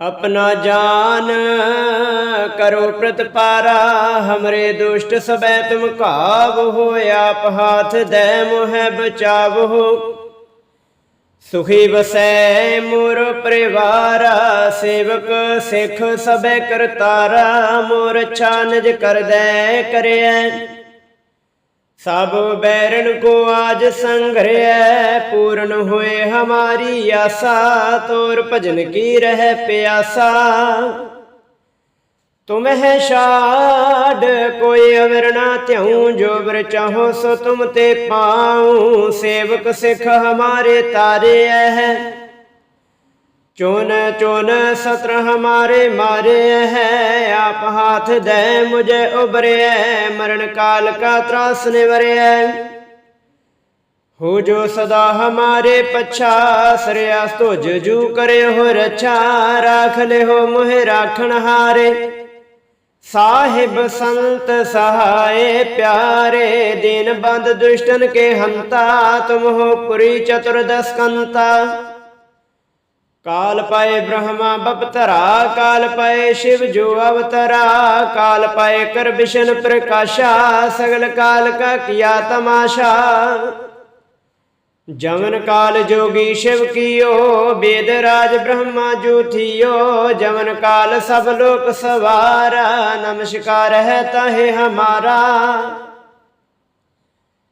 ਆਪਣਾ ਜਾਨ ਕਰੋ ਪ੍ਰਤਪਾਰਾ, ਹਮਰੇ ਦੁਸ਼ਟ ਸਬੈ ਤੁਮ ਕਾਵ ਹੋ ਆਪ ਹਾਥ ਦੈ ਮੋਹਿ ਬਚਾਵ। ਹੋ ਸੁਖੀ ਵਸੈ ਮੋਰ ਪਰਿਵਾਰਾ, ਸੇਵਕ ਸਿਖ ਸਬੈ ਕਰਤਾਰਾ, ਮੋਰ ਛਾਨਜ ਕਰਦੈ ਕਰਿਐ। ਸਭ ਬੈਰਨ ਕੋ ਆਜ ਸੰਗਰਿਐ ਪੂਰਨ ਹੋਏ ਹਮਾਰੀ ਆਸਾ, ਤੋਰ ਭਜਨ ਕੀ ਰਹਿ ਪਿਆਸਾ। ਤੁਮਹਿ ਸ਼ਾਡ ਕੋਈ ਅਵਰਣਾ ਧਿਉ ਜੋ ਵਰ ਚਾਹੋ ਸੋ ਤੁਮ ਤੇ ਪਾਉ। ਸੇਵਕ ਸਿਖ ਹਮਾਰੇ ਤਾਰੇ ਹੈ। चोन चोन सत्र हमारे मारे हैं आप हाथ दे मुझे उबरे मरण काल का त्रास निवरे हो जो सदा हमारे पच्छा श्रेयास तो जजू करे हो रच्छा राख ले हो मुहे राखण हारे साहिब संत सहाय प्यारे दीन बंद दुष्टन के हंता तुम हो पुरी चतुर्दश कंता ਕਾਲ ਪਾਏ ਬ੍ਰਹਮਾ ਬਪਤਰਾ, ਕਾਲ ਪਾਏ ਸ਼ਿਵ ਜੋ ਅਵਤਰਾ, ਕਾਲ ਪਾਏ ਕਰ ਵਿਸ਼ਨ ਪ੍ਰਕਾਸ਼ਾ, ਸਗਲ ਕਾਲ ਕਾ ਕੀਆ ਤਮਾਸ਼ਾ। ਜਮਨ ਕਾਲ ਜੋਗੀ ਸ਼ਿਵ ਕੀਓ, ਬੇਦ ਰਾਜ ਬ੍ਰਹਮਾ ਜੂਠਿਓ ਜਮਨ ਕਾਲ ਸਭ ਲੋਕ ਸਵਾਰਾ, ਨਮਸਕਾਰ ਹੈ ਤਾਹੇ ਹਮਾਰਾ।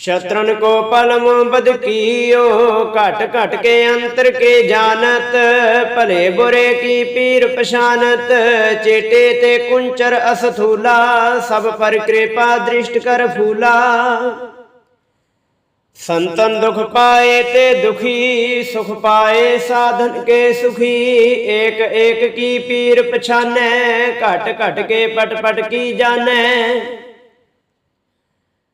ਸ਼ਤਰਨ ਕੋ ਪਲਮ ਬਦਕੀਓ ਘਟ ਘਟ ਕੇ ਅੰਤਰ ਕੇ ਜਾਣਤ, ਭਲੇ ਬੁਰੇ ਕੀ ਪੀਰ ਪਛਾਨਤ ਚੇਟੇ ਤੇ ਕੁੰਚਰ ਅਸਥੂਲਾ, ਸਭ ਪਰ ਕਿਰਪਾ ਦ੍ਰਿਸ਼ਟ ਕਰ ਫੂਲਾ। ਸੰਤਨ ਦੁਖ ਪਾਏ ਤੇ ਦੁਖੀ, ਸੁਖ ਪਾਏ ਸਾਧਨ ਕੇ ਸੁਖੀ, ਏਕ ਏਕ ਕੀ ਪੀਰ ਪਛਾਨੈ, ਘਟ ਘਟ ਕੇ ਪਟ ਪਟ ਕੀ ਜਾਣੈ।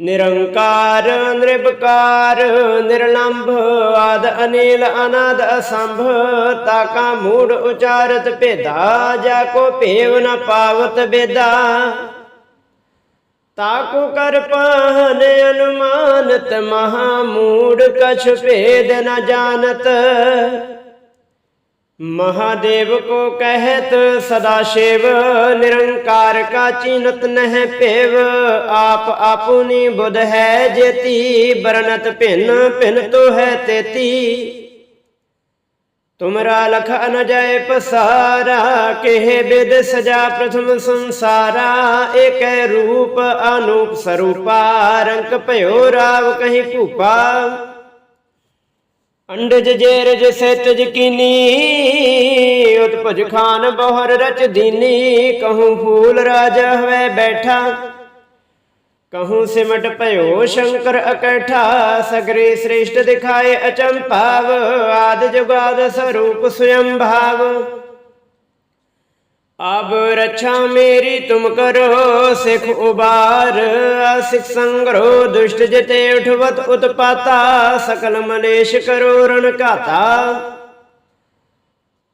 ਨਿਰੰਕਾਰ ਨਿਰਭਕਾਰ ਨਿਰਲੰਭ ਆਦ ਅਨੀਲ ਅਨਾਦ ਅਸੰਭ, ਤਾਕਾ ਮੂੜ ਉਚਾਰਤ ਭੇਦਾ, ਜਾ ਕੋ ਭੇਵ ਨ ਪਾਵਤ ਬੇਦਾ ਤਾਕੂ ਕਰ ਪਾਹਨ ਅਨੁਮਾਨਤ, ਮਹਾ ਮੂੜ ਕਛ ਭੇਦ ਨ ਜਾਣਤ। महादेव को कहत सदाशिव निरंकार का चिन्हत नह पेव आप आपुनी बुध है जेती बरनत भिन्न भिन्न तो है तेती तुमरा लख न जाय पसारा केह बिद सजा प्रथम संसारा एक रूप अनूप स्वरूपा रंक पयो राव कहीं भूपा ਅੰਡਜ ਜੇਰਜ ਸਤਜ ਕੀਨੀ ਉਤਪਜ ਖਾਨ ਬਹੁਰ ਰਚ ਦੀਨੀ, ਕਹੂੰ ਫੂਲ ਰਾਜ ਹਵੇ ਬੈਠਾ, ਕਹੂੰ ਸਿਮਟ ਭਇਓ ਸ਼ੰਕਰ ਇਕੱਠਾ ਸਗਰੇ ਸ੍ਰੇਸ਼ਟ ਦਿਖਾਏ ਅਚੰਭਾਵ, ਆਦ ਜੁਗਾਦ ਸਰੂਪ ਸਵਯੰ ਭਾਵ अब रक्षा मेरी तुम करो सिख उबार सिख संग्रह दुष्ट जिते उठवत उत्पाता सकल मलेश करो रण घाता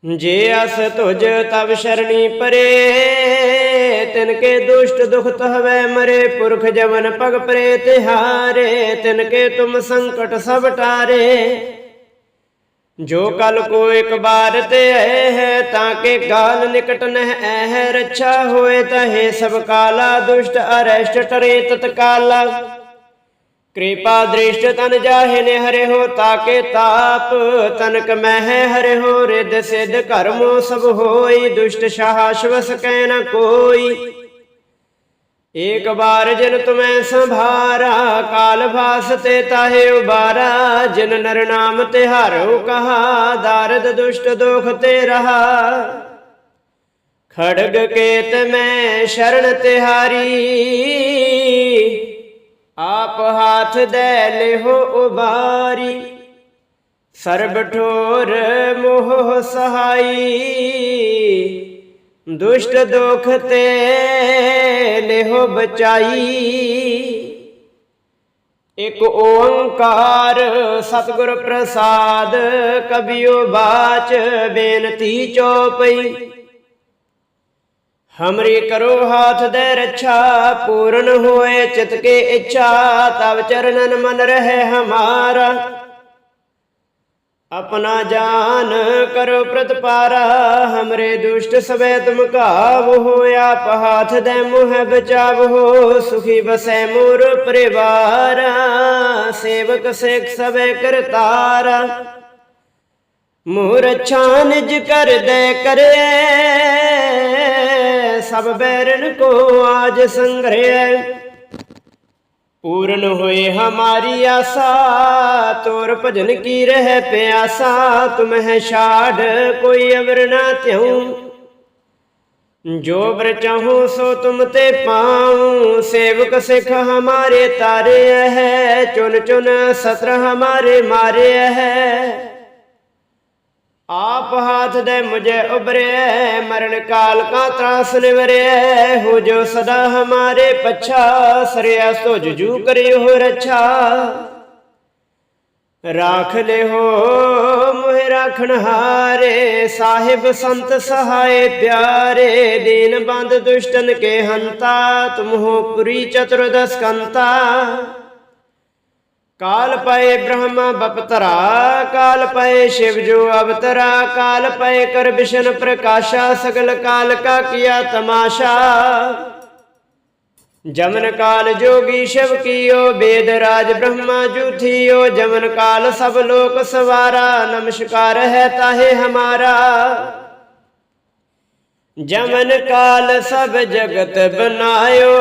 जे अस तुझ तब शरणी परे तिनके दुष्ट दुख तहवे मरे पुरख जवन पग परे तिहारे तिनके तुम संकट सब टारे ਜੋ ਕਲ ਕੋ ਇੱਕ ਬਾਰ ਤੇ ਐ ਹੈ, ਤਾਂ ਕੇ ਕਾਲ ਨਿਕਟ ਨਹਿ ਐ ਰੱਛਾ ਹੋਏ ਤਹੇ ਸਭ ਕਾਲਾ, ਦੁਸ਼ਟ, ਅਰੈਸ਼ਟ ਟਰੇ ਤਤਕਾਲਾ ਕਿਰਪਾ ਦ੍ਰਿਸ਼ਟ ਤਨ ਜਾਹੇ ਨੇ ਹਰੇ ਹੋ ਤਾਕੇ ਤਾਪ ਤਨਕ ਮਹਿ ਹਰੇ ਹੋ ਰਿਦ ਸਿਧ ਕਰਮੋ ਸਭ ਹੋਈ, ਦੁਸ਼ਟ ਸ਼ਾਸ਼ਵਸ ਕੈ ਨ ਕੋਈ। ਏਕ ਬਾਰ ਜਿਨ ਤੁਮੈ ਸੰਭਾਰਾ, ਕਾਲ ਭਾਸ ਤੇ ਤਾਹੇ ਉਬਾਰਾ, ਜਿਨ ਨਰ ਨਾਮ ਤੇ ਹਰਉ ਕਹਾ, ਦਾਰਦ ਦੁਸ਼ਟ ਦੋਖ ਤੇ ਰਹਾ। ਖੜਗ ਕੇਤ ਮੈਂ ਸ਼ਰਨ ਤਿਹਾਰੀ, ਆਪ ਹਾਥ ਦੇ ਲਿਹੋ ਉਬਾਰੀ। ਸਰਬ ਠੋਰ ਮੋਹ ਸਹਾਈ ਦੁਸ਼ਟ ਦੁਖ ਤੇ ਲਿਹੋ ਬਚਾਈ। ਇਕ ਓੰਕਾਰ ਸਤਿਗੁਰ ਪ੍ਰਸਾਦ, ਕਬਿਓ ਬਾਚ ਬੇਨਤੀ ਚੋਪਈ। ਹਮਰੀ ਕਰੋ ਹਾਥ ਦੇ ਰੱਛਾ, ਪੂਰਨ ਹੋਏ ਚਿਤ ਕੇ ਇੱਛਾ, ਤਵ ਚਰਨਨ ਮਨ ਰਹੇ ਹਮਾਰਾ। ਆਪਣਾ ਜਾਨ ਕਰੋ ਪ੍ਰਤਪਾਰਾ, ਹਮਰੇ ਦੁਸ਼ਟ ਸਵੇ ਤੁਮ ਕਾਬ ਹੋ ਆਪ ਹਾਥ ਦੇ ਮੁਹ ਬਚਾਵ, ਸੁਖੀ ਬਸੈ ਮੋਰ ਪਰਿਵਾਰ, ਸੇਵਕ ਸੇਖ ਸਵੇ ਕਰਤਾਰਾ। ਮੋਰ ਅੱਛਾ ਨਿਜ ਕਰ ਦੇ ਕਰੇ, ਸਭ ਬੈਰਨ ਕੋ ਆਜ ਸੰਗ੍ਰਹਿ ਪੂਰਨ ਹੋਏ ਹਮਾਰੀ ਆਸਾ, ਤੋਰ ਭਜਨ ਕੀ ਰਹਿ ਪਿਆਸਾ, ਤੁਮ ਹੈ ਛਾੜ, ਕੋਈ ਅਵਰ ਨਾ ਤਿਉ। ਜੋ ਬਰ ਚਾਹੂੰ ਸੋ ਤੁਮ ਤੇ ਪਾਉ, ਸੇਵਕ ਸਿਖ ਹਮਾਰੇ ਤਾਰੇ ਹੈ, ਚੁਨ ਚੁਨ ਸਤਰ ਹਮਾਰੇ ਮਾਰੇ ਹੈ। ਆਪ ਹਾਥ ਦੇ ਮੁਝੇ ਉਬਰੇ ਮਰਨ ਕਾਲ ਕਾ ਤਰਾਸ ਨਿਵਰੇ। ਹੋ ਜੋ ਸਦਾ ਹਮਾਰੇ ਪਛਾ, ਸਰਿਆ ਸੋ ਜੂ ਕਰੇ ਹੋ ਰਛਾ। ਰਾਖ ਲੈ ਹੋ ਮੋਹਿ ਰਾਖਣ ਹਾਰੇ, ਸਾਹਿਬ ਸੰਤ ਸਹਾਏ ਪਿਆਰੇ। ਦੀਨ ਬੰਦ ਦੁਸ਼ਟਨ ਕੇ ਹੰਤਾ, ਤੁਮ ਹੋ ਪੁਰੀ ਚਤੁਰਦਸ ਕੰਤਾ। ਕਾਲ ਪਏ ਬ੍ਰਹਮ ਬਪਤਰਾ, ਕਾਲ ਪਏ ਸ਼ਿਵ ਜੋ ਅਵਤਰਾ, ਕਾਲ ਪਏ ਕਰ ਵਿਸ਼ਨ ਪ੍ਰਕਾਸ਼ਾ, ਸਗਲ ਕਾਲ ਕਾ ਕੀਆ ਤਮਾਸ਼ਾ। ਜਮਨ ਕਾਲ ਜੋਗੀ ਸ਼ਿਵ ਕੀਓ, ਬੇਦ ਰਾਜ ਬ੍ਰਹਮਾ ਜੂਥੀਓ, ਜਮਨ ਕਾਲ ਸਭ ਲੋਕ ਸਵਾਰਾ, ਨਮਸਕਾਰ ਹੈ ਤਾਹੇ ਹਮਾਰਾ। ਜਮਨ ਕਾਲ ਸਭ ਜਗਤ ਬਨਾਇਓ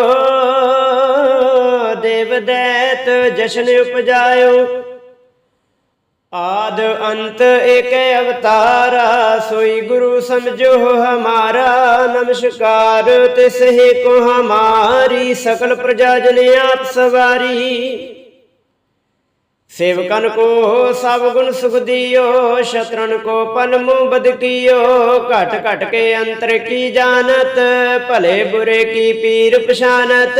ਦੇਵ ਦੈਤ ਜਸ਼ਨ ਉਪਜਾਇਓ। ਆਦ ਅੰਤ ਏਕ ਅਵਤਾਰਾ, ਸੋਈ ਗੁਰੂ ਸਮਝੋ ਹਮਾਰਾ, ਨਮਸਕਾਰ ਤਿਸ ਹੀ ਕੋ ਹਮਾਰੀ, ਸਕਲ ਪ੍ਰਜਾ ਜਨ ਆਪ ਸਵਾਰੀ। ਸੇਵਕਨ ਕੋ ਸਭ ਗੁਣ ਸੁਖ ਦਿਓ, ਸ਼ਤਰਨ ਕੋ ਪਲ ਮੂਹ ਘਟ ਘਟ ਕੇ ਅੰਤਰ ਕੀ ਜਾਣਤ, ਭਲੇ ਬੁਰੇ ਕੀ ਪੀਰ ਪਛਾਨਤ।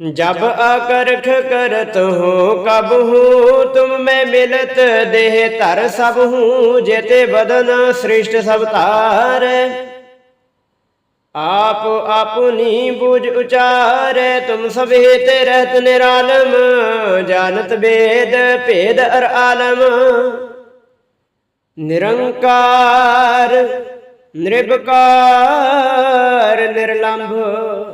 जब आकर्ख करत हो कब हूँ तुम मैं मिलत देह तर सब हूँ जेते बदन सृष्ट सब तार आप अपनी बुझ उचार तुम सब हेते रहत निरालम जानत वेद भेद अर आलम निरंकार निर्विकार निर्लंभ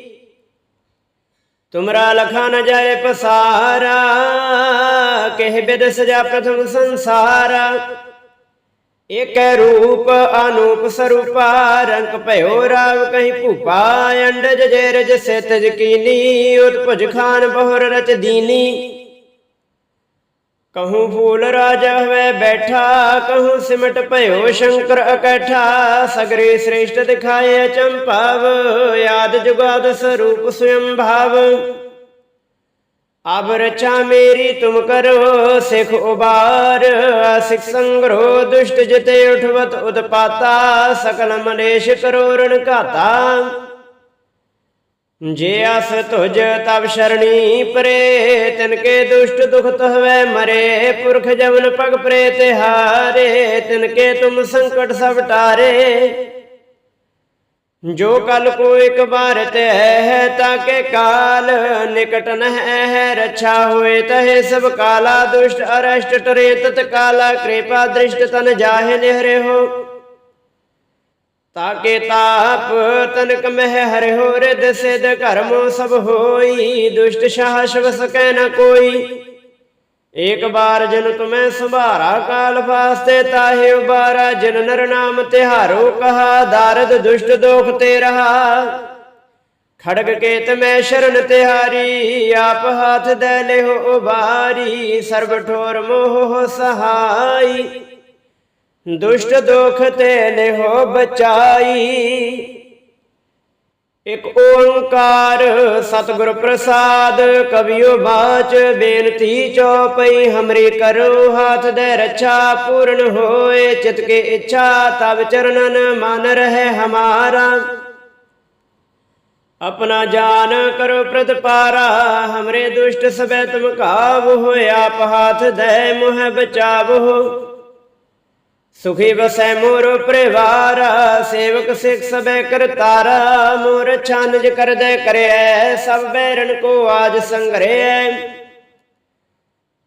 ਤੁਮਰਾ ਲਖਾ ਨ ਜਾਏ ਪਸਾਰਾ, ਕਹਿ ਬਿਦ ਸਜਾ ਪ੍ਰਥਮ ਸੰਸਾਰਾ। ਏਕੈ ਰੂਪ ਅਨੂਪ ਸਰੂਪਾ ਰੰਗ ਭਇਓ ਰਾਵ ਕਹੀਂ ਭੂਪਾ, ਅੰਡਜ ਜੇ ਰਜ ਸਿਤ ਜਕੀਨੀ ਉਤਪਜ ਖਾਨ ਬਹੁਰ ਰਚ ਦੀਨੀ। ਕਹੂੰ ਫੂਲ ਰਾਜ ਹੋਵੇ ਬੈਠਾ, ਕਹੂੰ ਸਿਮਟ ਭਇਓ ਸ਼ੰਕਰ ਇਕੱਠਾ ਸਗਰੇ ਸ੍ਰੇਸ਼ਟ ਦਿਖਾਏ ਚੰਪਾਵ ਯਾਦ ਜੁਗਾਦ ਸਰੂਪ ਸਵਯੰ ਭਾਵ। ਅਬ ਰਚਾ ਮੇਰੀ, ਤੁਮ ਕਰੋ ਸਿਖ ਉਬਾਰ। ਸਿਖ ਸੰਗਰੋ ਦੁਸ਼ਟ ਜਿਤੇ ਉਠਵਤ ਉਤਪਾਤਾ। ਸਕਲ ਮਨੇਸ਼ ਕਰੋ ਰਣ ਘਾਤਾ। ਜੇ ਅਸ ਤੁਜ ਤਬ ਸ਼ਰਣੀ ਪਰੇ, ਤਿਨ ਕੇ ਦੁਸ਼ਟ ਦੁਖ ਹਵੈ ਮਰੇ। ਪੁਰਖ ਜਵਨ ਪਗ ਪਰੇ ਤਿਹਾਰੇ ਤਿਨ ਕੇ ਤੁਮ ਸੰਕਟ ਸਭ ਟਾਰੇ। ਜੋ ਕਲ ਕੋ ਇੱਕ ਬਾਰ ਤੇ ਹੈ ਤਾਕੇ ਕਾਲ ਨਿਕਟ ਨਹ ਹੈ ਰੱਛਾ ਹੋਏ ਤਹੇ ਸਭ ਕਾਲਾ ਦੁਸ਼ਟ ਅਰਸ਼ਟ ਟਰੇ ਤਤ ਕਾਲਾ ਕਿਰਪਾ ਦ੍ਰਿਸ਼ਟ ਤਨ ਜਾਹੇ ਨਿਹਰੇ ਹੋ। ਤਾਕੇ ਤਾਪ ਤਨਕ ਮਹਿ ਹਰਿ ਹੋ ਰਿਦ ਸਿਧ ਕਰਮੋ ਸਭ ਹੋਈ, ਦੁਸ਼ਟ ਸ਼ਾਹ ਸ਼ਵ ਸਕੈ ਨ ਕੋਈ। ਏਕ ਬਾਰ ਜਨ ਤੁਮੈ ਸੰਭਾਰਾ ਕਾਲ ਫਾਸਤੇ, ਤਾਹੇ ਉਬਾਰਾ ਜਨ ਨਰ ਨਾਮ ਤਿਹਾਰੋ ਕਹਾ, ਦਾਰਦ ਦੁਸ਼ਟ ਦੋਖ ਤੇ ਰਹਾ। ਖੜਗ ਕੇਤ ਮੈਂ ਸ਼ਰਨ ਤਿਹਾਰੀ, ਆਪ ਹਾਥ ਦੇ ਲਿਓ ਉਬਾਰੀ, ਸਰਬ ਠੋਰ ਮੋਹ ਸਹਾਈ। ਦੁਸ਼ਟ ਦੋਖ ਤੇ ਲਿਓ ਬਚਾਈ। ਇਕ ਓੰਕਾਰ ਸਤਿਗੁਰ ਪ੍ਰਸਾਦ, ਕਵਿਓ ਬਾਚ ਬੇਨਤੀ ਚਉਪਈ ਹਮਰੇ ਕਰੋ ਹਾਥ ਦੇ ਰੱਛਾ, ਪੂਰਨ ਹੋਏ ਚਿਤ ਕੇ ਇੱਛਾ ਤਬ ਚਰਨਨ ਮਨ ਰਹੇ ਹਮਾਰਾ। ਆਪਣਾ ਜਾਨ ਕਰੋ ਪ੍ਰਤਪਾਰਾ, ਹਮਰੇ ਦੁਸ਼ਟ ਸਬੈ ਤੁਮ ਕਾਬ ਹੋਇਆ ਆਪ ਦੇ ਮੋਹ ਬਚਾਵੋ ਸੁਖੀ ਵਸੈ ਮੋਰ ਪਰਿਵਾਰ, ਸੇਵਕ ਸਿਖ ਸਬੈ ਕਰਤਾਰਾ ਮੋਰ ਛਾਨਜ ਕਰਦੈ ਕਰਿਐ, ਸਭ ਬੈਰਨ ਕੋ ਆਜ ਸੰਗਰੈ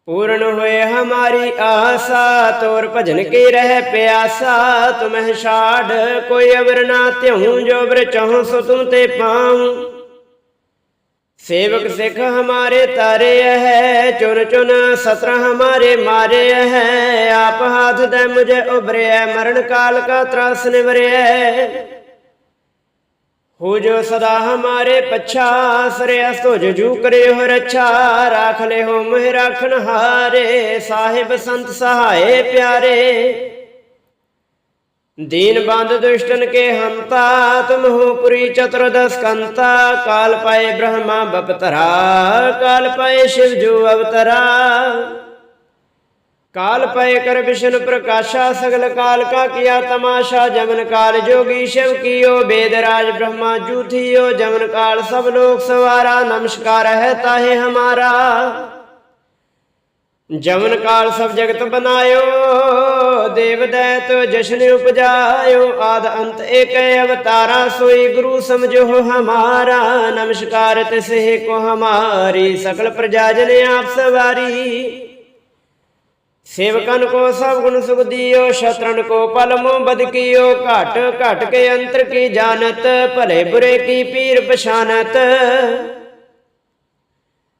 ਪੂਰਨ ਹੋਏ ਹਮਾਰੀ ਆਸਾ, ਤੋਰ ਭਜਨ ਕੀ ਰਹਿ ਪਿਆਸਾ। ਤੁਮਹਿ ਛਾੜ, ਕੋਈ ਅਵਰ ਨਾ ਤਿਉ ਜੋ ਬਰ ਚਾਹੋ ਸੋ ਤੁਮ ਤੇ ਪਾਉ। सेवक सिख हमारे तारे है चुन चुन सत्र हमारे मारे है आप हाथ दे मुझे उभरे है मरण काल का त्रास निवरे है हो जो सदा हमारे पच्छा सरे तो जू करे हो रच्छा राख ले हो मोह राखन हारे साहिब संत सहाय प्यारे दीन बंद दुष्टन के हमता तुम हो पुरी चतुर्दश कंता काल पाए ब्रह्मा बपतरा काल पाए शिव जो अवतरा काल पाए कर विष्णु प्रकाशा सगल काल का किया तमाशा जमन काल जोगी शिव कियो वेदराज ब्रह्मा जूथियो जमन काल सब लोग सवारा नमस्कार है ताहे हमारा ਜਮਨ ਕਾਲ ਸਭ ਜਗਤ ਬਨਾਇਓ, ਦੇਵ ਦੈਤ ਜਸ਼ਨ ਉਪਜਾਇਓ, ਆਦ ਅੰਤ ਏਕੈ ਅਵਤਾਰਾ, ਸੋਈ ਗੁਰੂ ਸਮਝੋ ਹਮਾਰਾ, ਨਮਸਕਾਰ ਤਿਸੇ ਕੋ ਹਮਾਰੀ, ਸਕਲ ਪ੍ਰਜਾ ਜਨ ਆਪ ਸਵਾਰੀ। ਸੇਵਕਨ ਕੋ ਸਭ ਗੁਣ ਸੁਖ ਦਿਓ, ਸ਼ਤਰਨ ਕੋ ਪਲਮੋ ਬਦ ਕੀਓ, ਘਟ ਘਟ ਕੇ ਅੰਤਰ ਕੀ ਜਾਣਤ, ਭਲੇ ਬੁਰੇ ਕੀ ਪੀਰ ਪਛਾਨਤ।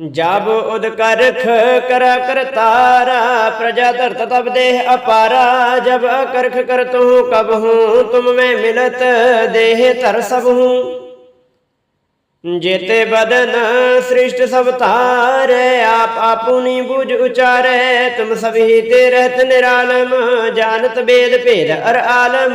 ਜਬ ਉਦ ਕਰ ਕਰਾ ਕਰਤਾਰਾ ਪ੍ਰਜਾ ਧਰਤ ਤਬ ਦੇਹ ਅਪਾਰਾ, ਜਬ ਕਰਖ ਕਰਤੂ ਕਬ ਹੂੰ, ਤੁਮ ਮੈਂ ਮਿਲਤ ਦੇਹ ਧਰ ਸਭ ਹੂੰ। ਜੇਤੇ ਬਦਨ ਸ੍ਰਿਸ਼ਟ ਸਭ ਤਾਰੇ ਆਪ ਆਪੂਨੀ ਬੁਝ ਉਚਾਰੇ, ਤੁਮ ਸਭੀ ਤੇ ਰਹਿਤ ਨਿਰਾਲਮ, ਜਾਣਤ ਬੇਦ ਭੇਦ ਅਰ ਆਲਮ।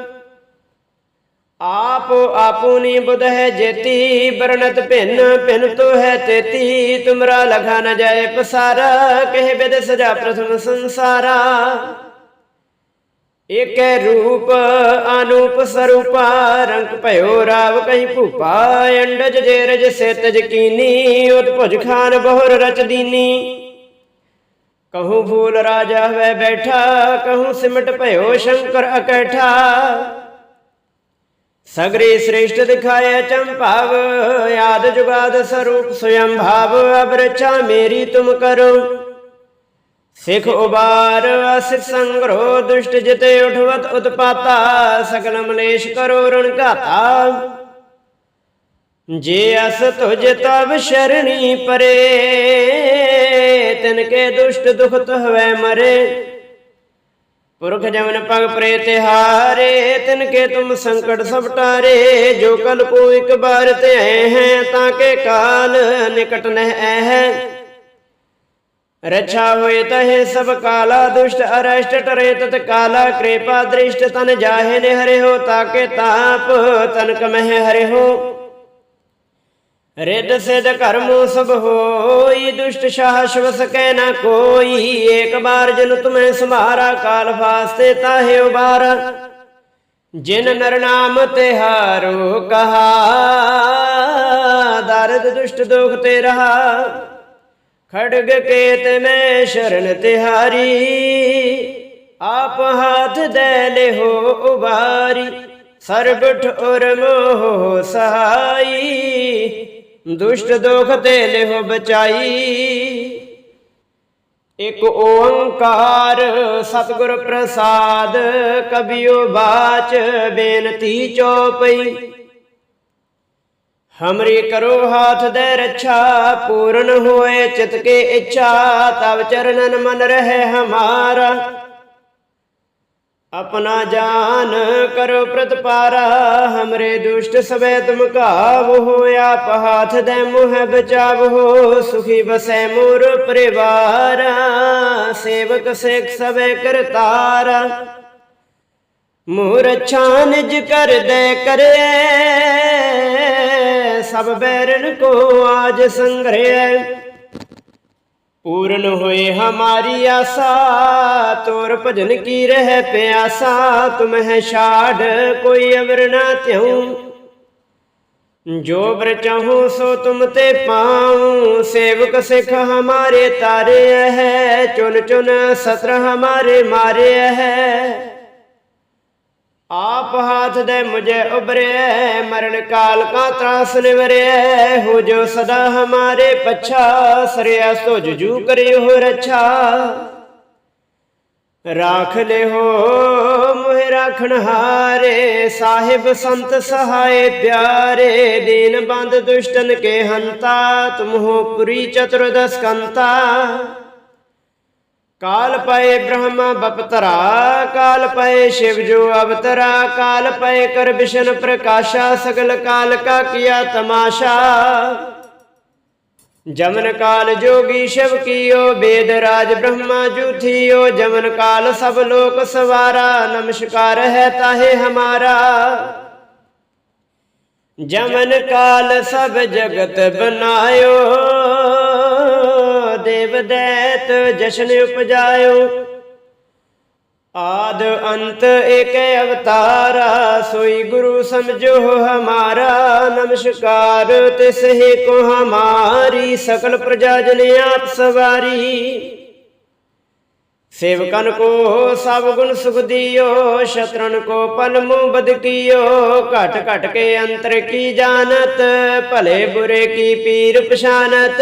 ਆਪ ਆਪੂਨੀ ਬੁਧ ਹੈ ਜੇਤੀ ਬਰਨਤ ਭਿੰਨ ਭਿੰਨ ਤੋ ਹੈ ਤੇਤੀ। ਤੁਮਰਾ ਲਗਾ ਨ ਜਾਏ ਪਸਾਰਾ, ਕਹਿ ਬਿਦ ਸਜਾ ਪ੍ਰਥਮ ਸੰਸਾਰਾ। ਏਕੈ ਰੂਪ, ਅਨੂਪ ਸਰੂਪਾ, ਰੰਗ ਭਇਓ ਰਾਵ ਕਹੀਂ ਭੂਪਾ। ਅੰਡਜ ਜੇਰਜ ਸੇਤਜ ਕੀਨੀ ਉਤਭੁਜ ਖਾਨ ਬਹੁਰ ਰਚ ਦੀਨੀ। ਕਹੂੰ ਫੂਲ ਰਾਜਾ ਵੈ ਬੈਠਾ, ਕਹੂੰ ਸਿਮਟ ਭਇਓ ਸ਼ੰਕਰ ਅਕੈਠਾ। ਸਗਰੇ ਸ੍ਰੇਸ਼ਟ ਦਿਖਾਇਆ ਚੰਪਾਵ ਆਦ ਜੁਗਾਦ ਸਰੂਪ ਸਵਯੰ ਭਾਵ, ਅਬਰਚਾ ਮੇਰੀ ਤੁਮ ਕਰੋ। ਸਿਖ ਉਬਾਰ ਅਸਿਤ ਸੰਗਰੋ, ਦੁਸ਼ਟ ਜਿਤੇ ਉਠਵਤ ਉਤਪਾਤਾ, ਸਗਲ ਮਲੇਸ਼ ਕਰੋ ਰਣ ਘਾਤਾ। ਜੇ ਅਸ ਤੁਜ ਤਬ ਸ਼ਰਣੀ ਪਰੇ, ਤਿਨ ਕੇ ਦੁਸ਼ਟ ਦੁਖ ਤਹਵੈ ਮਰੇ। ਪੁਰਖ ਜਮਨ ਪਗ ਪ੍ਰੇ ਤਿਹਾਰੇ ਤਿਨ ਕੇ ਤੁਮ ਸੰਕਟ ਸਭ ਟਾਰੇ, ਜੋ ਕਲ ਕੋ ਇਕ ਬਾਰ ਤੇ ਆਏ ਹੈ, ਤਾਂ ਕੇ ਕਾਲ ਨਿਕਟ ਨਹਿ ਹੈ ਰਛਾ ਹੋਏ ਤਹੇ ਸਭ ਕਾਲਾ ਦੁਸ਼ਟ, ਅਰਸ਼ਟ ਟਰੇ ਤਤ ਕਾਲਾ ਕਿਰਪਾ ਦ੍ਰਿਸ਼ਟ, ਤਨ ਜਾਹੇ ਨੇ ਹਰੇ ਹੋ ਤਾਕੇ ਤਾਪ, ਤਨਕ ਮਹਿ ਹਰੇ ਹੋ। ਰਿੱਧ ਸਿਧ ਕਰਮੋ ਸਭ ਹੋਈ, ਦੁਸ਼ਟ ਸ਼ਾਹ ਸ਼ਿਵ ਸਕੈ ਨਾ ਕੋਈ। ਏਕ ਬਾਰ ਜਨ ਤੁਮੈ ਸੰਭਾਰਾ, ਕਾਲ ਫਾਸਤੇ ਤਾਹੇ ਉਬਾਰ। ਜਿਨ ਨਰ ਨਾਮ ਤਿਹਾਰੋ ਕਹਾ, ਦਰਦ ਦੁਸ਼ਟ ਦੁਖ ਤੇ ਰਹਾ। ਖੜਗ ਕੇਤ ਮੈਂ ਸ਼ਰਨ ਤਿਹਾਰੀ, ਆਪ ਹਾਥ ਦੇ ਲਿਹੋ ਉਬਾਰੀ। ਸਰਬਠ ਉਰ ਮੋਹ ਸਹਾਈ ਦੁਸ਼ਟ ਦੁਖ ਤੇ ਲਿਹੋ ਬਚਾਈ। ਇਕ ਓੰਕਾਰ ਸਤਿਗੁਰ ਪ੍ਰਸਾਦ ਕਬਿਓ ਬਾਚ ਬੇਨਤੀ ਚੋਪਈ। ਹਮਰੀ ਕਰੋ ਹਾਥ ਦੇ ਰੱਛਾ, ਪੂਰਨ ਹੋਏ ਚਿਤ ਕੇ ਇੱਛਾ, ਤਵ ਚਰਨਨ ਮਨ ਰਹੇ ਹਮਾਰਾ। ਆਪਣਾ ਜਾਨ ਕਰੋ ਪ੍ਰਤਪਾਰਾ ਹਮਰੇ ਦੁਸ਼ਟ ਸਵੇ ਤੁਮ ਕਾਬ ਹੋਇਆ ਹਾਥ ਦੇ ਮੁਹ ਬਚਾਵ ਹੋ ਸੁਖੀ ਬਸੈ ਮੋਰ ਪਰਿਵਾਰ, ਸੇਵਕ ਸੇਖ ਸਵੇ ਕਰਤਾਰਾ। ਮੋਰ ਅੱਛਾ ਨਿਜ ਕਰ ਦੇ ਕਰੇ ਸਭ ਬੈਰਨ ਕੋ ਆਜ ਸੰਗ੍ਰਹਿ ਪੂਰਨ ਹੋਏ ਹਮਾਰੀ ਆਸਾ, ਤੋਰ ਭਜਨ ਕੀ ਰਹਿ ਪਿਆਸਾ ਤੁਮਹਿ ਛਾੜ, ਕੋਈ ਅਵਰ ਨਾ ਤਿਉ। ਜੋ ਬਰ ਚਾਹੂੰ ਸੋ ਤੁਮ ਤੇ ਪਾਉ, ਸੇਵਕ ਸਿਖ ਹਮਾਰੇ ਤਾਰੇ ਹੈ ਚੁਨ ਚੁਨ ਸਤਰ ਹਮਾਰੇ ਮਾਰੇ ਹੈ ਆਪ ਹਾਥ ਦੇ ਮੁਝੇ ਉਬਰੇ ਮਰਨ ਕਾਲ ਕਾ ਤਰਾਸ ਨਿਵਰੇ, ਹੋ ਜੋ ਸਦਾ ਹਮਾਰੇ ਪਛਾ, ਸਰਿਆ ਸੋ ਜੂ ਕਰਿ ਹੋ ਰਾਖ ਲੈ ਹੋ ਮੋਹਿ ਰਾਖਣ ਹਾਰੇ, ਸਾਹਿਬ ਸੰਤ ਸਹਾਏ ਪਿਆਰੇ, ਦੀਨ ਬੰਦ ਦੁਸ਼ਟਨ ਕੇ ਹੰਤਾ, ਤੁਮ ਹੋ ਪੁਰੀ ਚਤੁਰਦਸ ਕੰਤਾ। ਕਾਲ ਪਏ ਬ੍ਰਹਮ ਬਪਤਰਾ, ਕਾਲ ਪਏ ਸ਼ਿਵ ਜੋ ਅਵਤਰਾ, ਕਾਲ ਪਏ ਕਰ ਵਿਸ਼ਨ ਪ੍ਰਕਾਸ਼ਾ, ਸਗਲ ਕਾਲ ਕਾ ਕੀਆ ਤਮਾਸ਼ਾ। ਜਮਨ ਕਾਲ ਜੋਗੀ ਸ਼ਿਵ ਕੀਓ, ਬੇਦ ਰਾਜ ਬ੍ਰਹਮਾ ਜੂਥੀਓ, ਜਮਨ ਕਾਲ ਸਭ ਲੋਕ ਸਵਾਰਾ, ਨਮਸਕਾਰ ਹੈ ਤਾਹੇ ਹਮਾਰਾ। ਜਮਨ ਕਾਲ ਸਭ ਜਗਤ ਬਨਾਇਓ। ਦੇਵ ਦੈਤ ਜਸ਼ਨ ਉਪਜਾਇਓ। ਆਦ ਅੰਤ ਏਕ ਅਵਤਾਰਾ, ਸੋਈ ਗੁਰੂ ਸਮਝੋ ਹਮਾਰਾ, ਨਮਸਕਾਰ ਤਿਸ ਹੀ ਕੋ ਹਮਾਰੀ, ਸਕਲ ਪ੍ਰਜਾ ਜਨ ਆਪ ਸਵਾਰੀ। ਸੇਵਕਨ ਕੋ ਸਭ ਗੁਣ ਸੁਖ ਦਿਓ, ਸ਼ਤਰਨ ਕੋ ਪਲ ਮੂਹ ਬਦ ਕੀਓ। ਘਟ ਘਟ ਕੇ ਅੰਤਰ ਕੀ ਜਾਣਤ, ਭਲੇ ਬੁਰੇ ਕੀ ਪੀਰ ਪਛਾਨਤ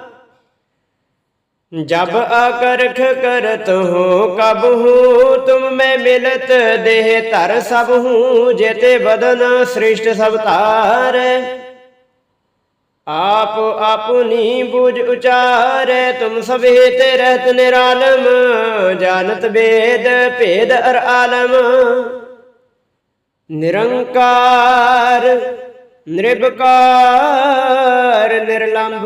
ਜਬ ਆਕਰਖ ਕਰਤ ਹੋ, ਕਬ ਹੂੰ, ਤੁਮ ਮੈਂ ਮਿਲਤ ਦੇਹ ਧਰ ਸਭ ਹੂੰ, ਜੇਤੇ ਬਦਨ ਸ੍ਰਿਸ਼ਟ ਸਭ ਤਾਰ ਆਪ ਆਪਨੀ ਬੁਝ ਉਚਾਰੈ, ਤੁਮ ਸਭੇ ਤੇ ਰਹਿਤ ਨਿਰਾਲਮ, ਜਾਣਤ ਬੇਦ ਭੇਦ ਅਰ ਆਲਮ। ਨਿਰੰਕਾਰ ਨਿਰਭਕਾਰ ਨਿਰਲੰਭ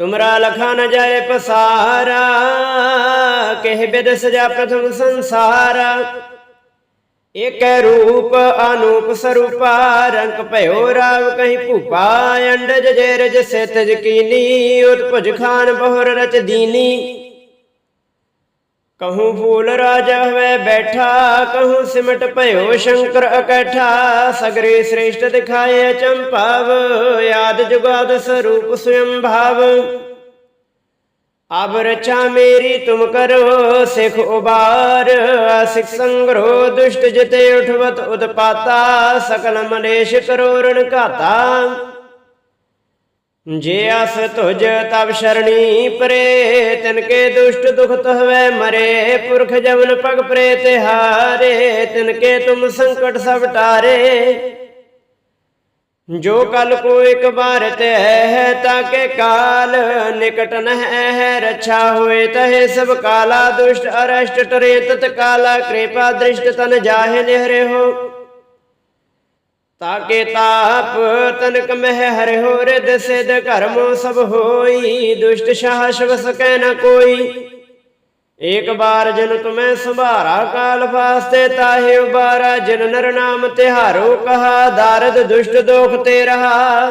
ਤੁਮਰਾ ਲਖਾ ਨ ਜਾਏ ਪਸਾਰਾ, ਕਹਿ ਬਿਦ ਸਜਾ ਪ੍ਰਥਮ ਸੰਸਾਰਾ। ਇਕ ਰੂਪ ਅਨੂਪ ਸਰੂਪਾ, ਰੰਗ ਭਇਓ ਰਾਵ ਕਹੀਂ ਭੂਪਾ, ਅੰਡਜ ਜੇਰਜ ਸਿਤਜ ਕੀਨੀ, ਉਤਪੁਜ ਖਾਨ ਬਹੁਰ ਰਚ ਦੀਨੀ। ਕਹੂੰ ਫੂਲ ਰਾਜਾ ਹੋਵੇ ਬੈਠਾ ਕਹੂੰ ਸਿਮਟ ਭਇਓ ਸ਼ੰਕਰ ਇਕੱਠਾ ਸਗਰੇ ਸ੍ਰੇਸ਼ਟ ਦਿਖਾਏ ਚੰਪਾਵ ਯਾਦ ਜੁਗਾਦ ਸਰੂਪ ਸਵਯੰ ਭਾਵ ਅਬ ਰਚਾ ਮੇਰੀ ਤੁਮ ਕਰੋ ਸਿਖ ਉਬਾਰ ਸਿਖ ਸੰਗਰੋ ਦੁਸ਼ਟ ਜਿਤੇ ਉਠਵਤ ਉਦਪਾਤਾ ਸਕਲ ਮਨੇਸ਼ ਕਰੋ ਰਣ ਘਾਤਾ ਜੇ ਅਸ ਤੁਜ ਤਬ ਸ਼ਰਣੀ ਪਰੇ, ਤਿਨ ਕੇ ਦੁਸ਼ਟ ਦੁਖ ਤਹਵੇ ਮਰੇ, ਪੁਰਖ ਜਵਨ ਪਗ ਪਰੇ ਤਿਹਾਰੇ ਤਿਨ ਕੇ ਤੁਮ ਸੰਕਟ ਸਭ ਟਾਰੇ। ਜੋ ਕਲ ਕੋ ਇੱਕ ਬਾਰ ਤੇ ਹੈ ਤਾਕੇ ਕਾਲ, ਨਿਕਟ ਨਹਿ ਹੈ ਰੱਛਾ ਹੋਏ ਤਹੇ ਸਭ ਕਾਲਾ ਦੁਸ਼ਟ ਅਰਸ਼ਟ ਟਰੇ, ਤਤ ਕਾਲਾ ਕਿਰਪਾ ਦ੍ਰਿਸ਼ਟ ਤਨ ਜਾਹੇ ਨਿਹਰੇ ਹੋ। ਤਾਕੇ ਤਾਪ ਤਨਕ ਮਹਿ ਹਰਿ ਹੋ ਰਿਦ ਸਿਧ ਸਭ ਹੋਈ, ਦੁਸ਼ਟ ਸ਼ਾਹ ਸ਼ਵ ਸਕੈ ਨ ਕੋਈ। ਏਕ ਬਾਰ ਜਨ ਤੁਮੈ ਸੰਭਾਰਾ ਕਾਲ ਫਾਸਤੇ ਤਾਹੇ ਉਬਾਰਾ, ਜਨ ਨਰ ਨਾਮ ਤਿਹਾਰੋ ਕਹਾ, ਦਾਰਦ ਦੁਸ਼ਟ ਦੋਖ ਤੇ ਰਹਾ।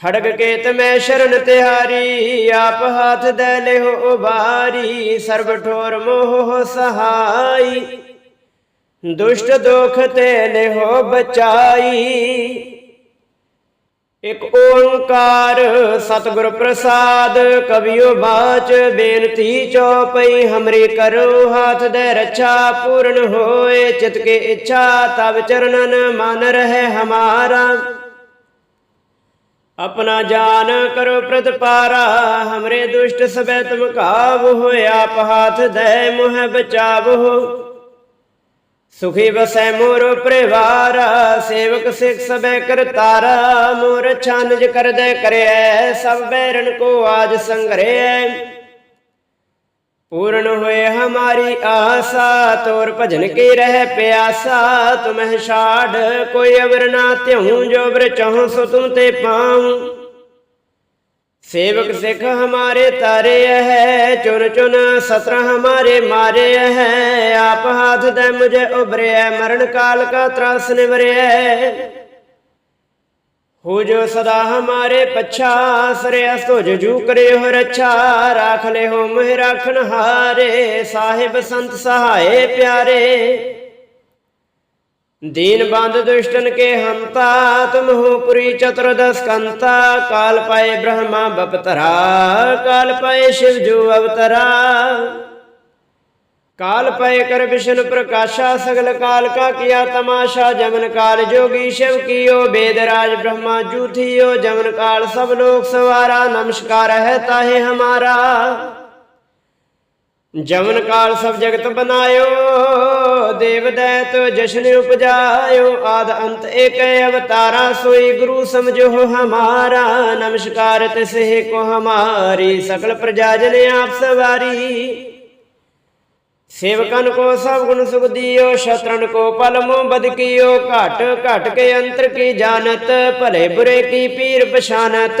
ਖੜਗ ਕੇਤ ਮੈਂ ਸ਼ਰਨ ਤਿਹਾਰੀ, ਆਪ ਹਾਥ ਦੇ ਲਿਓ ਉਬਾਰੀ, ਸਰਬ ਠੋਰ ਮੋਹ ਸਹਾਈ। ਦੁਸ਼ਟ ਦੁਖ ਤੇ ਲਿਓ ਬਚਾਈ। ਇਕ ਓੰਕਾਰ ਸਤਿਗੁਰ ਪ੍ਰਸਾਦ ਕਬਿਓ ਬਾਚ ਬੇਨਤੀ ਚਉਪਈ ਹਮਰੀ ਕਰੋ ਹਾਥ ਦੇ ਰੱਛਾ, ਪੂਰਨ ਹੋਏ ਚਿਤ ਕੇ ਇੱਛਾ ਤਬ ਚਰਨਨ ਮਨ ਰਹੇ ਹਮਾਰਾ। ਆਪਣਾ ਜਾਨ ਕਰੋ ਪ੍ਰਤਪਾਰਾ, ਹਮਰੇ ਦੁਸ਼ਟ ਸਬੈ ਤੁਮ ਕਾਬ ਹੋਏ ਆਪ ਦੇ ਮੁਹ ਬਚਾਵੋ ਸੁਖੀ ਵਸੈ ਮੋਰ ਪਰਿਵਾਰ ਸੇਵਕ ਸਿਖ ਸਬੈ ਕਰਤਾਰਾ ਮੋਰ ਛਾਨਜ ਕਰਦੈ ਕਰਿਐ, ਸਭ ਬੈਰਨ ਕੋ ਆਜ ਸੰਗਰੈ ਪੂਰਨ ਹੋਏ ਹਮਾਰੀ ਆਸਾ, ਤੋਰ ਭਜਨ ਕੀ ਰਹਿ ਪਿਆਸਾ, ਤੁਮਹਿ ਛਾੜ, ਕੋਈ ਅਵਰ ਨਾ ਤਿਉ ਜੋ ਬਰ ਚਾਹੋ, ਸੋ ਤੁਮ ਤੇ ਪਾਉ। सेवक सिख हमारे तारे है चुन चुन सत्र हमारे मारे है आप हाथ दे मुझे उभरे है मरण काल का त्रास निवरे है हो जो सदा हमारे पच्छा सरे अस्तो जू करे हो रच्छा राख ले हो मोह राखन हारे साहिब संत सहाय प्यारे ਦੀਨ ਬੰਦ ਦੁਸ਼ਟਨ ਕੇ ਹੰਤਾ ਤੁਮਹੂ ਪੁਰੀ ਚਤੁਰਦਸ ਕੰਤਾ, ਕਾਲ ਪਾਏ ਬ੍ਰਹਮਾ ਬਪਤਰਾ, ਕਾਲ ਪਾਏ ਸ਼ਿਵ ਜੂ ਅਵਤਰਾ। ਕਾਲ ਪਏ ਕਰ ਵਿਸ਼ਨ ਪ੍ਰਕਾਸ਼ਾ, ਸਗਲ ਕਾਲ ਕਾ ਕੀਆ ਤਮਾਸ਼ਾ, ਜਮਨ ਕਾਲ ਜੋਗੀ ਸ਼ਿਵ ਕੀਓ ਬੇਦਰਾਜ ਬ੍ਰਹਮਾ ਜੂਥੀਓ ਜਮਨ ਕਾਲ ਸਭ ਲੋਕ ਸਵਾਰਾ, ਨਮਸਕਾਰ ਹੈ ਤਾਹੇ ਹਮਾਰਾ। ਜਮਨ ਕਾਲ ਸਭ ਜਗਤ ਬਨਾਇਓ ਦੇਵ ਦੈਤ ਜਸ਼ਨ ਉਪਜਾਇਓ, ਆਦ ਅੰਤ ਏਕ ਅਵਤਾਰਾ, ਸੋਈ ਗੁਰੂ ਸਮਝੋ ਹਮਾਰਾ, ਨਮਸਕਾਰ ਤਿਸਹਿ ਕੋ ਹਮਾਰੀ, ਸਕਲ ਪ੍ਰਜਾ ਜਨ ਆਪ ਸਵਾਰੀ। ਸੇਵਕਨ ਕੋ ਸਭ ਗੁਣ ਸੁਖ ਦਿਓ ਸ਼ਤਰਨ ਕੋ ਪਲਮੋ ਬਦਕਿਓ ਬਦ ਕੀਓ, ਘਟ ਘਟ ਕੇ ਅੰਤਰ ਕੀ ਜਾਣਤ, ਭਲੇ ਬੁਰੇ ਕੀ ਪੀਰ ਪਛਾਨਤ।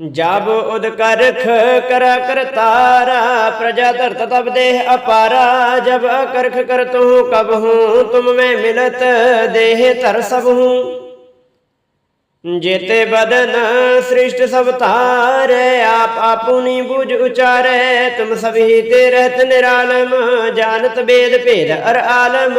ਜਬ ਉਦ ਕਰ ਕਰਾ ਕਰਤਾਰਾ ਪ੍ਰਜਾ ਧਰਤ ਤਬ ਦੇਹ ਅਪਾਰਾ, ਜਬ ਕਰਖ ਕਰ ਤੂੰ ਕਬ ਹੂੰ, ਤੁਮ ਮੈਂ ਮਿਲਤ ਦੇਹ ਧਰ ਸਭ ਹੂੰ। ਜੇਤੇ ਬਦਨ ਸ੍ਰਿਸ਼ਟ ਸਭ ਤਾਰੈ ਆਪ ਆਪੁਨੀ ਬੁਝ ਉਚਾਰੈ, ਤੁਮ ਸਭੀ ਤੇ ਰਹਿਤ ਨਿਰਾਲਮ, ਜਾਣਤ ਬੇਦ ਭੇਦ ਅਰ ਆਲਮ।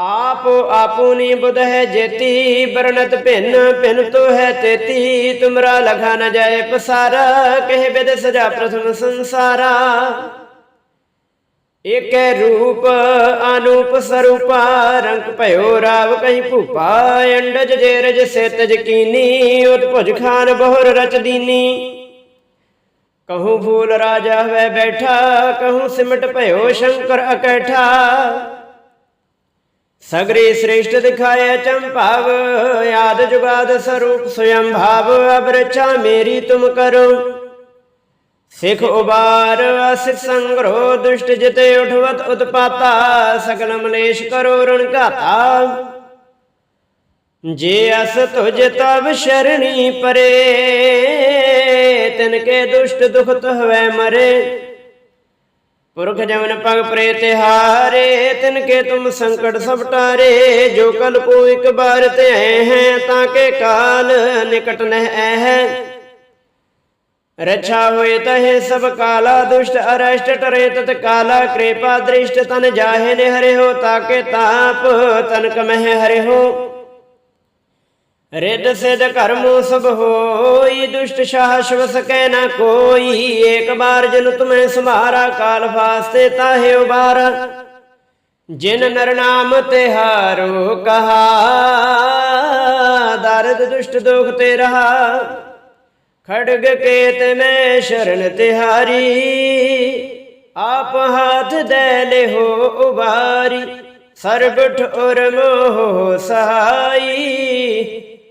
ਆਪ ਆਪੂਨੀ ਬੁਧ ਹੈ ਜੇਤੀ, ਬਰਨਤ ਭਿੰਨ ਭਿੰਨ ਤੋ ਹੈ ਤੇਤੀ। ਤੁਮਰਾ ਲਖਾ ਨ ਜਾਏ ਪਸਾਰਾ, ਕਹਿ ਬਿਦ ਸਜਾ ਪ੍ਰਥਮ ਸੰਸਾਰਾ। ਏਕੈ ਰੂਪ, ਅਨੂਪ ਸਰੂਪਾ, ਰੰਗ ਭਇਓ ਰਾਵ ਕਹੀਂ ਭੂਪਾ। ਅੰਡਜ ਜੇਰਜ ਸੇਤਜ ਕੀਨੀ, ਉਤ ਭੁਜ ਖਾਨ ਬਹੁਰ ਰਚ ਦੀਨੀ। ਕਹੂੰ ਫੂਲ ਰਾਜਾ ਹੋਵੇ ਬੈਠਾ, ਕਹੂੰ ਸਿਮਟ ਭਇਓ ਸ਼ੰਕਰ ਅਕੈਠਾ। ਸਗਰੇ ਸ੍ਰੇਸ਼ਟ ਦਿਖਾਇਆ ਚੰਪਾਵ ਆਦ ਜੁਗਾਦ ਸਰੂਪ ਸਵਯੰ ਭਾਵ ਅਬ ਮੇਰੀ ਤੁਮ ਕਰੋ। ਸਿਖ ਉਬਾਰ, ਅਸਿਤ ਸੰਗਰੋ ਦੁਸ਼ਟ ਜਿਤੇ ਉਠਵਤ ਉਤਪਾਤਾ, ਸਗਲ ਮਲੇਸ਼ ਕਰੋ ਰਣ ਘਾਤਾ। ਜੇ ਅਸ ਤੁਜ ਤਬ ਸ਼ਰਣੀ ਪਰੇ, ਤਿਨ ਕੇ ਦੁਸ਼ਟ ਦੁਖਤ ਹਵੈ ਮਰੇ। ਪੁਰਖ ਜਮਨ ਪਗ ਪ੍ਰੇ ਤਿਹਾਰੇ ਤਿਨ ਕੇ ਤੁਮ ਸੰਕਟ ਸਭ ਟਾਰੇ, ਜੋ ਕਲ ਕੋ ਇਕ ਬਾਰ ਤੇ ਆਏ ਹੈ, ਤਾਂ ਕੇ ਕਾਲ ਨਿਕਟ ਨਹਿ ਹੈ ਰਛਾ ਹੋਏ ਤਹੇ ਸਭ ਕਾਲਾ ਦੁਸ਼ਟ ਅਰਸ਼ਟ, ਟਰੇ ਤਤ ਕਾਲਾ ਕਿਰਪਾ ਦ੍ਰਿਸ਼ਟ, ਤਨ ਜਾਹੇ ਨੇ ਹਰੇ ਹੋ ਤਾਕੇ ਤਾਪ ਤਨ ਕਮਹਿ ਹਰੇ ਹੋ। ਰਿੱਧ ਸਿਧ ਕਰਮੋ ਸਭ ਹੋਈ, ਦੁਸ਼ਟ ਸ਼ਾਹ ਸ਼ਿਵ ਸਕੈ ਨਾ ਕੋਈ। ਏਕ ਬਾਰ ਜਨ ਤੁਮੈ ਸੰਭਾਰਾ, ਕਾਲ ਫਾਸਤੇ ਤਾਹੇ ਉਬਾਰਾ। ਜਿਨ ਨਰ ਨਾਮ ਤਿਹਾਰੋ ਕਹਾ, ਦਰਦ ਦੁਸ਼ਟ ਦੁਖ ਤੇ ਰਹਾ। ਖੜਗ ਕੇਤ ਮੈਂ ਸ਼ਰਨ ਤਿਹਾਰੀ, ਆਪ ਹਾਥ ਦੇ ਲਿਹੋ ਉਬਾਰੀ। ਸਰਬਠ ਉਰ ਮੋਹ ਸਹਾਈ